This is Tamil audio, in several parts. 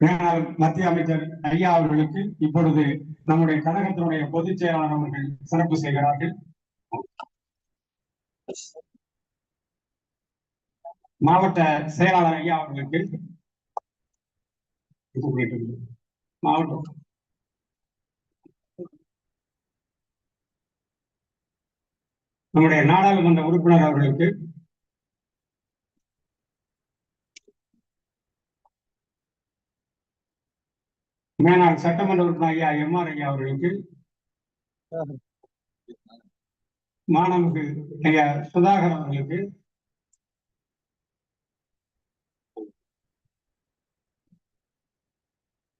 மேலாள் மத்திய அமைச்சர் ஐயா அவர்களுக்கு இப்பொழுது நம்முடைய கழகத்தினுடைய பொதுச் செயலாளர் அவர்கள் சிறப்பு செய்கிறார்கள். மாவட்ட செயலாளர் ஐயா அவர்களுக்கு மாவட்ட நம்முடைய நாடாளுமன்ற உறுப்பினர் அவர்களுக்கு மேலாள் சட்டமன்ற உறுப்பினர் ஐயா எம் ஆர் ஐயா அவர்களுக்கு மாணவர்கள் ஐயா சுதாகர் அவர்களுக்கு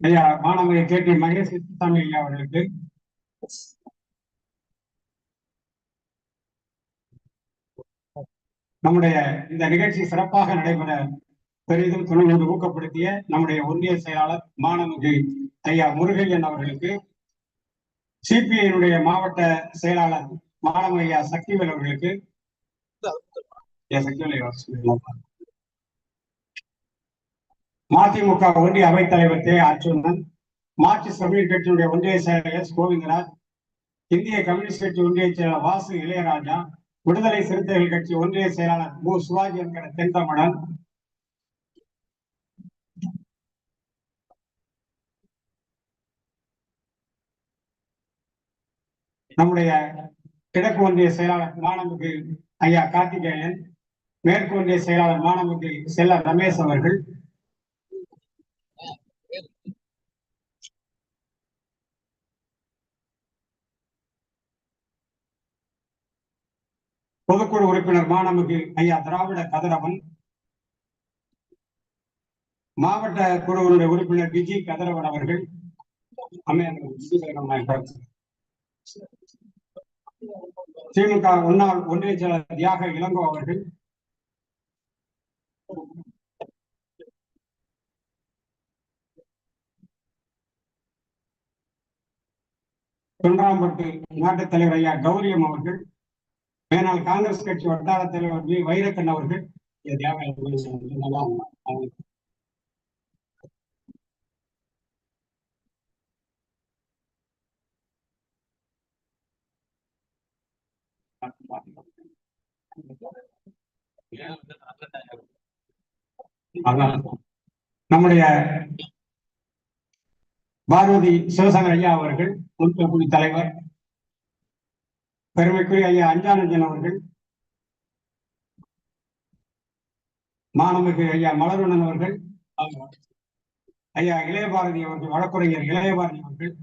ஐயா மாணவர்கள் கே டி மகேஷ் கிருஷ்ணசாமி ஐயா அவர்களுக்கு நம்முடைய இந்த நிகழ்ச்சி சிறப்பாக நடைபெற பெரிதும் துணை கொண்டு ஊக்கப்படுத்திய நம்முடைய ஒன்றிய செயலாளர் மாணவர்கள் ஐயா முருகையன் அவர்களுக்கு சிபிஐனுடைய மாவட்ட செயலாளர் மாணவ ஐயா சக்திவேல் அவர்களுக்கு. மதிமுக ஒன்றிய அவைத்தலைவர் தே அர்ஜுனன் மார்க்சிஸ்ட் கம்யூனிஸ்ட் கட்சியினுடைய ஒன்றிய செயலர் எஸ் கோவிந்தராஜ் இந்திய கம்யூனிஸ்ட் கட்சி ஒன்றிய செயலாளர் வாசு இளையராஜா விடுதலை சிறுத்தைகள் கட்சி ஒன்றிய செயலாளர் மு சிவாஜி என்கிற தென்தமிழன் நம்முடைய கிழக்கு ஒன்றிய செயலாளர் மாணவர்கள் ஐயா கார்த்திகேயன் மேற்கு ஒன்றிய செயலாளர் மாணவர்கள் செல்ல ரமேஷ் அவர்கள். பொதுக்குழு உறுப்பினர் மாணவர்கள் ஐயா திராவிட கதிரவன். மாவட்ட குழுவினுடைய உறுப்பினர் விஜய் கதிரவன் அவர்கள். அம்மையார். திமுக முன்னாள் ஒன்றிய செயலர் தியாக இளங்கோ அவர்கள். தொன்றாம்பட்டு நாட்டுத் தலைவர் ஐயா கௌரியம் அவர்கள். மேனால் காங்கிரஸ் கட்சி வட்டார தலைவர் வி வைரக்கன் அவர்கள். தியாக நல்லா அவங்க நம்முடைய பாரதி சிவசங்கர் ஐயா அவர்கள் உள்குழு தலைவர் பெருமைக்குரிய ஐயா அஞ்சானந்தன் அவர்கள் மாணவர்கள் ஐயா மலர்வண்ணன் அவர்கள் ஐயா இளைய பாரதி அவர்கள் வழக்குரைஞர் இளையபாரதி அவர்கள்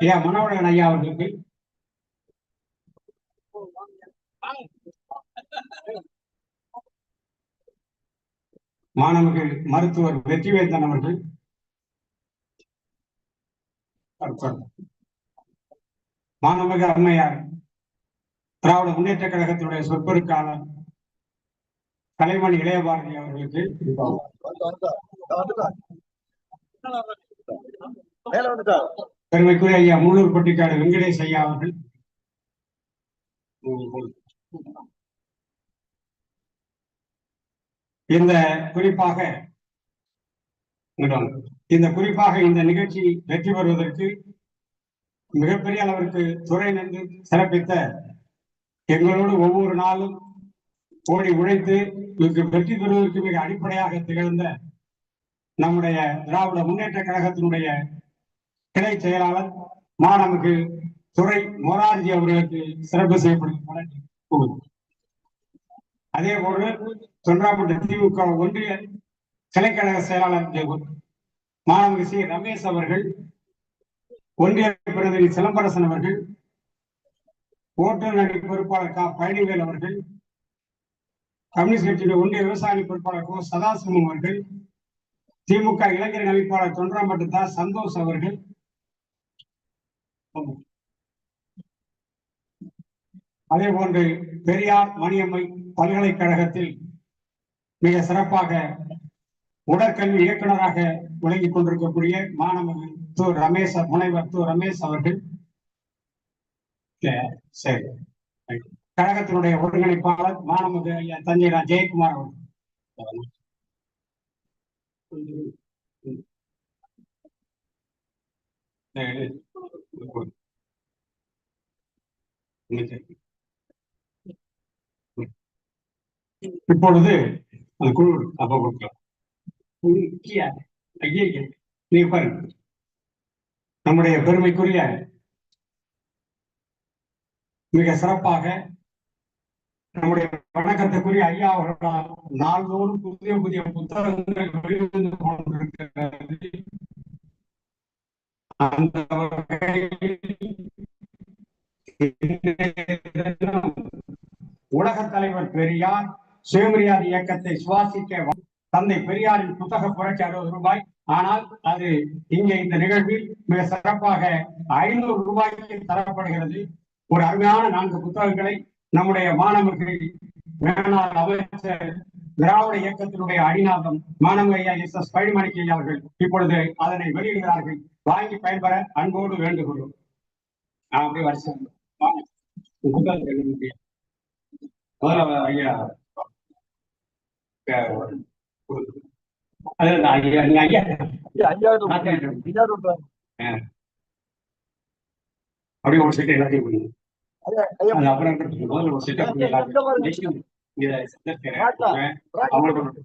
ஐயா மனோகரன் ஐயா அவர்களுக்கு. மாணவர்கள் மருத்துவர் வெற்றிவேந்தன் அவர்கள். மாணவர்கள் அம்மையார் திராவிட முன்னேற்ற கழகத்தினுடைய சொற்பொருக்காளர் கலைமணி இளையபாரதி அவர்களுக்கு. மேல பெருமைக்குரிய ஐயா மூலூர் வெங்கடேஷ் ஐயா அவர்கள். இந்த குறிப்பாக இந்த குறிப்பாக இந்த நிகழ்ச்சி வெற்றி பெறுவதற்கு மிகப்பெரிய அளவிற்கு துறை நின்று சிறப்பித்த எங்களோடு ஒவ்வொரு நாளும் ஓடி உழைத்து இதுக்கு வெற்றி பெறுவதற்கு மிக அடிப்படையாக திகழ்ந்த நம்முடைய திராவிட முன்னேற்ற கழகத்தினுடைய கிளை செயலாளர் மாணவருக்கு துறை மொரார்ஜி அவர்களுக்கு சிறப்பு செய்யப்படும் அதே போன்று தொன்றாப்பட்ட திமுக ஒன்றிய கிளைக்கழக செயலாளர் மாணவ சி ரமேஷ் அவர்கள் ஒன்றிய பிரதிநிதி சிலம்பரசன் அவர்கள் ஓட்டுநர் பொறுப்பாளர் கா பழனிவேல் அவர்கள் கம்யூனிஸ்ட் கட்சியுடைய ஒன்றிய விவசாய பொறுப்பாளர் கோ சதாசிவம் அவர்கள் திமுக இளைஞர் அமைப்பாளர் தொன்றாம்பட்டு தா சந்தோஷ் அவர்கள் அதே போன்று பெரியார் மணியம்மை பல்கலைக்கழகத்தில் மிக சிறப்பாக உடற்கல்வி இயக்குநராக விளங்கிக் கொண்டிருக்கக்கூடிய மாணவன் து ரமேஷ் முனைவர் து ரமேஷ் அவர்கள். சரி. கழகத்தினுடைய ஒருங்கிணைப்பாளர் மாணவ ஐயா தஞ்சை ஜெயக்குமார் அவர்கள். இப்பொழுது அந்த குழு அப்ப கொடுக்கலாம் முக்கிய ஐயா நீங்க பாருங்க நம்முடைய பெருமைக்குரிய மிக சிறப்பாக நம்முடைய வணக்கத்துக்குரிய ஐயா அவர்களால் நாள்தோறும் புதிய புதிய புத்தகங்கள் வெளிவந்து கொண்டிருக்கிறது. அந்த உலக தலைவர் பெரியார் சுயமரியாதை இயக்கத்தை சுவாசிக்க தந்தை பெரியாரின் புத்தக புரட்சி அறுபது ரூபாய். ஆனால் அது இங்கே இந்த நிகழ்வில் மிக சிறப்பாக ஐநூறு ரூபாய்க்கு தரப்படுகிறது. ஒரு அருமையான நான்கு புத்தகங்களை நம்முடைய மாணவர்கள் மேலாள் அமைச்சர் திராவிட இயக்கத்தினுடைய அடிநாதம் மாணவ ஐயா எஸ் எஸ் பழிமணிக்கு அவர்கள் இப்பொழுது அதனை வெளியிடுகிறார்கள். வாங்கி பயன்பெற அன்போடு வேண்டுகிறோம். நான் அப்படியே வருஷம். முதல்ல ஐயா அப்படியே ஒரு செட்டை எல்லாத்தையும். அவங்களுக்கு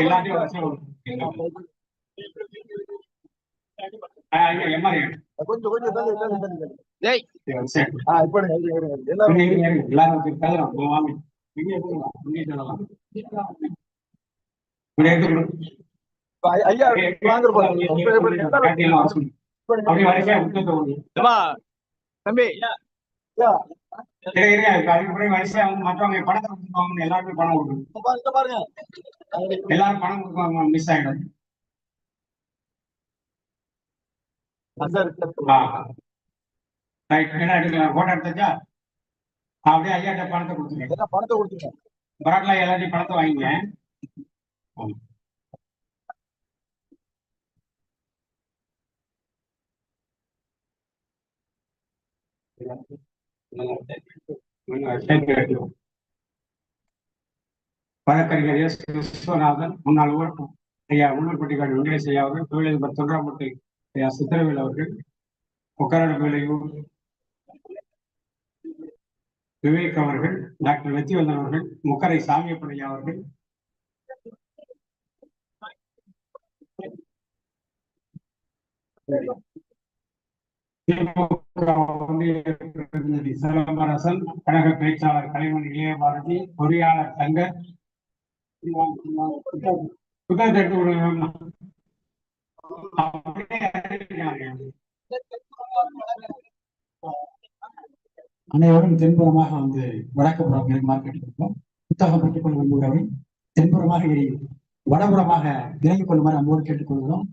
எல்லாத்தையும் ஐயா இப்ப இப்ப எல்லாரும் விட்டுட்டு போகுது. தம்பி. மற்றவங்க பணத்தை எல்லாருமே பணம் கொடுக்கணும். எல்லாரும் பணம் கொடுப்பாங்க மிஸ் ஆயிடும். அப்படியே ஐயாட்ட பணத்தை கொடுத்துருங்க. பணத்தை கொடுத்துருங்க. பராட்ல எல்லாத்தையும் பணத்தை வாங்கிங்க. வழக்கறிஞர் எஸ் விஸ்வநாதன் முன்னாள் ஐயா உள்ளூர்பட்டிக்காடு வெங்கடேஷ் ஐயா அவர்கள் தொழிலதிபர் தொன்றாம்பட்டி சித்திரவேல் அவர்கள் உக்கரடு வேலையூர் விவேக் அவர்கள் டாக்டர் வெற்றிவந்தன் அவர்கள் முக்கரை சாமியப்பனையா அவர்கள் பிரதிநிதி சிலம்பரசன் கழக பேச்சாளர் கலைமணி இளையபாரதி பொறியாளர் சங்கர் புத்தகத்தை அனைவரும் தென்புறமாக வந்து வடக்குப்புறம் மார்க்கெட்டுக்கு கேட்டுக்கொள்வோம் புத்தகம் பெற்றுக் கொள்ள விரும்புகிறவர்கள் தென்புறமாக வடபுறமாக விலகிக் கொள்ளுமாறு அன்போடு கேட்டுக்கொள்கிறோம்.